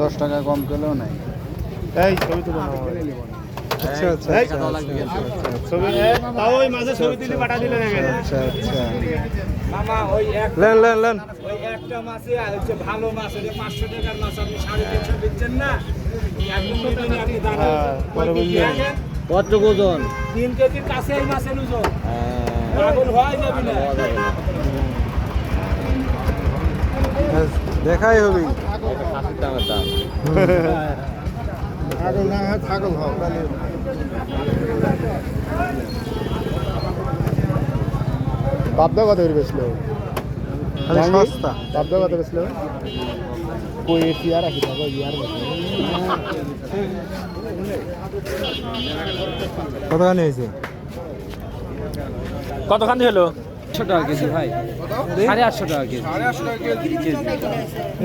দশ টাকা কম করলেও নাই। এই ছবি তুলে আচ্ছা আচ্ছা আচ্ছা আচ্ছা মামা ওই এক লেন লেন লেন। ওই একটা মাছে আর হচ্ছে ভালো মাছ ওই পাঁচশো টাকার মাছ আপনি সাড়ে তিনশো দিচ্ছেন না? তো। হ্যাঁ? কত ওজন? তিন কেজির কাছে এই মাছের ওজন। পাগল হয় যাবি না। দেখাই হবে। খাসির দামের দাম ছাগল না পাবদা কত করে বেচলো সস্তা পাবদা কত বেচলো কই এসি রাখি থাকো ইয়ার কতখানি হয়েছে কতখানি হলো? আটশো টাকা কেজি ভাই। সাড়ে আটশো টাকা কেজি।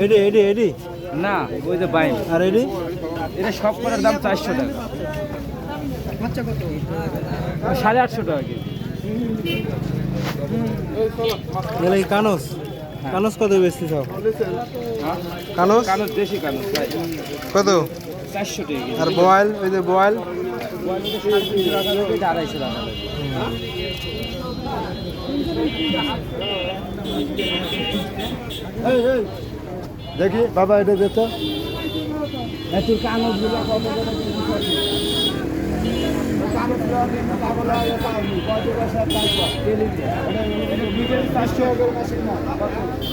এডি এডি এডি। না ওই যে বাইন আর এডি? এটা সব কটার দাম চারশো টাকা। সাড়ে আটশো টাকা কেজি। এলে কানস? কানস কত বেশি সব? কানস? কানুস দেশি কানুস ভাই। কত? চারশো টাকা আর বয়েল ওই যে বয়েল? আড়াইশো টাকা দেখি বাবা এটা যেত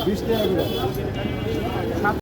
বিশ টাকা করে।